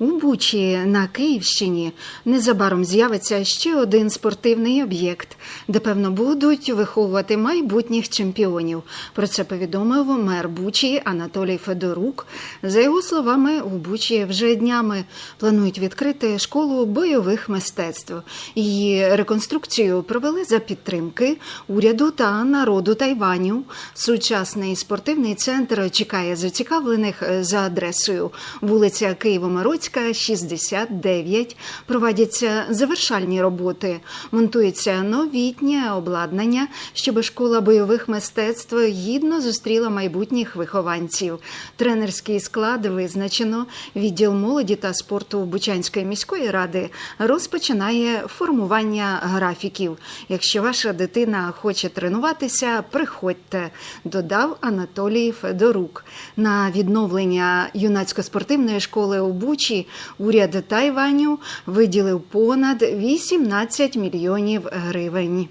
У Бучі на Київщині незабаром з'явиться ще один спортивний об'єкт, де певно будуть виховувати майбутніх чемпіонів. Про це повідомив мер Бучі Анатолій Федорук. За його словами, у Бучі вже днями планують відкрити школу бойових мистецтв. Її реконструкцію провели за підтримки уряду та народу Тайваню. Сучасний спортивний центр чекає зацікавлених за адресою вулиця Києво-Мироцька, 69. Проводяться завершальні роботи. Монтується новітнє обладнання, щоб школа бойових мистецтв гідно зустріла майбутніх вихованців. Тренерський склад визначено. Відділ молоді та спорту Бучанської міської ради розпочинає формування графіків. Якщо ваша дитина хоче тренуватися, приходьте, додав Анатолій Федорук. На відновлення юнацько-спортивної школи у Бучі уряд Тайваню виділив понад 18 мільйонів гривень.